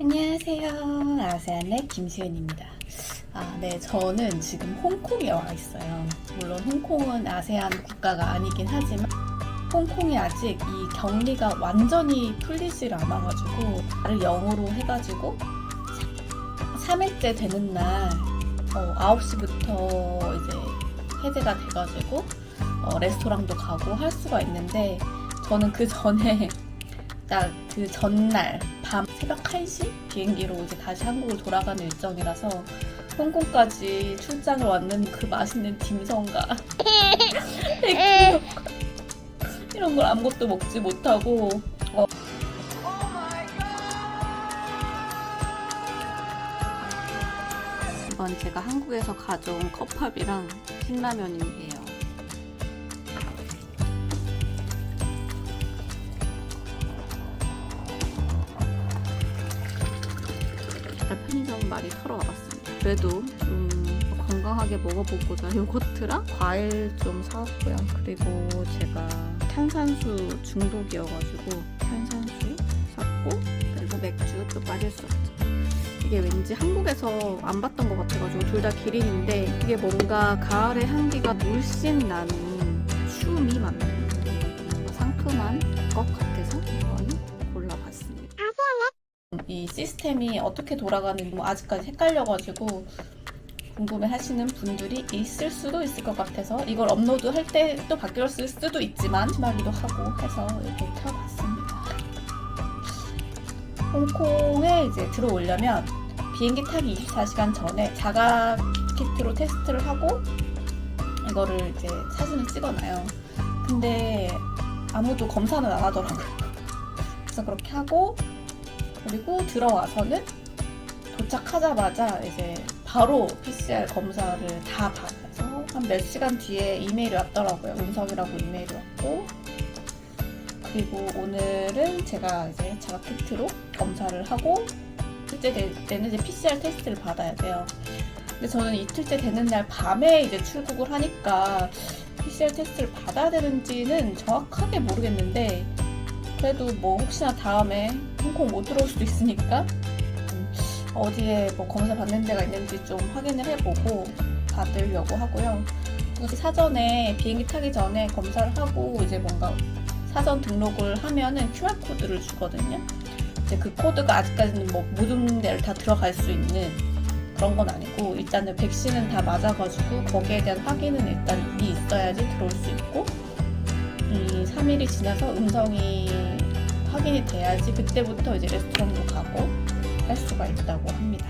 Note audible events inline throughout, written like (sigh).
안녕하세요. 아세안의 김시은입니다. 아, 네, 저는 지금 홍콩에 와 있어요. 물론 홍콩은 아세안 국가가 아니긴 하지만 홍콩이 아직 이 격리가 완전히 풀리질 않아가지고 나를 영어로 해가지고 3일째 되는 날 어, 9시부터 이제 해제가 돼가지고 어, 레스토랑도 가고 할 수가 있는데 저는 그 전에 딱 그 전날 밤 새벽 1시 비행기로 이제 다시 한국을 돌아가는 일정이라서 홍콩까지 출장을 왔는 그 맛있는 딤섬과 (laughs) 이런 걸 아무것도 먹지 못하고 어, 이건 제가 한국에서 가져온 컵밥이랑 신라면이에요. 편의점 많이 털어와봤습니다. 그래도 좀 건강하게 먹어보고자 요거트랑 과일 좀 사왔고요. 그리고 제가 탄산수 중독이어가지고 탄산수 샀고 그리고 맥주 또 빠질 수 없죠. 이게 왠지 한국에서 안 봤던 것 같아가지고 둘 다 기린인데 이게 뭔가 가을의 향기가 물씬 나는 춤이 맞는 상큼한 것 같아서 골라봤습니다. 이 시스템이 어떻게 돌아가는지 뭐 아직까지 헷갈려가지고 궁금해 하시는 분들이 있을 수도 있을 것 같아서 이걸 업로드 할 때 또 바뀌었을 수도 있지만 심하기도 하고 해서 이렇게 켜봤습니다. 홍콩에 이제 들어오려면 비행기 타기 24시간 전에 자가 키트로 테스트를 하고 이거를 이제 사진을 찍어놔요. 근데 아무도 검사는 안 하더라고요. 그래서 그렇게 하고 그리고 들어와서는 도착하자마자 이제 바로 PCR 검사를 다 받아서 한 몇 시간 뒤에 이메일이 왔더라고요. 음성이라고 이메일이 왔고 그리고 오늘은 제가 이제 자가 키트로 검사를 하고 이틀째 될 때는 이제 PCR 테스트를 받아야 돼요. 근데 저는 이틀째 되는 날 밤에 이제 출국을 하니까 PCR 테스트를 받아야 되는지는 정확하게 모르겠는데 그래도 뭐 혹시나 다음에 홍콩 못 들어올 수도 있으니까 음, 어디에 뭐 검사 받는 데가 있는지 좀 확인을 해보고 받으려고 하고요. 그리고 사전에 비행기 타기 전에 검사를 하고 이제 뭔가 사전 등록을 하면은 QR 코드를 주거든요. 이제 그 코드가 아직까지는 뭐 모든 데를 다 들어갈 수 있는 그런 건 아니고 일단은 백신은 다 맞아가지고 거기에 대한 확인은 일단 이 있어야지 들어올 수 있고 이 3일이 지나서 음성이 확인이 돼야지 그때부터 이제 레스토랑도 가고 할 수가 있다고 합니다.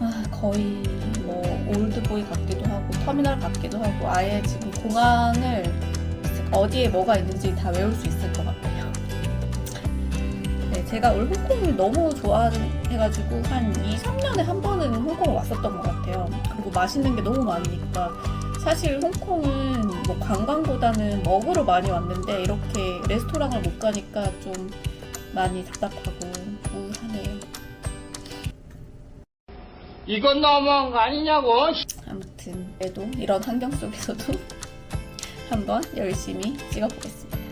아, 거의 뭐 올드보이 같기도 하고 터미널 같기도 하고 아예 지금 공항을 어디에 뭐가 있는지 다 외울 수 있을 것 같아요. 네, 제가 올 홍콩을 너무 좋아해가지고 한 2, 3년에 한 번은 홍콩을 왔었던 것 같아요. 그리고 맛있는 게 너무 많으니까 사실 홍콩은 뭐 관광보다는 먹으러 많이 왔는데 이렇게 레스토랑을 못 가니까 좀 많이 답답하고 우울하네요. 이건 너무한 거 아니냐고. 아무튼 그래도 이런 환경 속에서도 (laughs) 한번 열심히 찍어보겠습니다.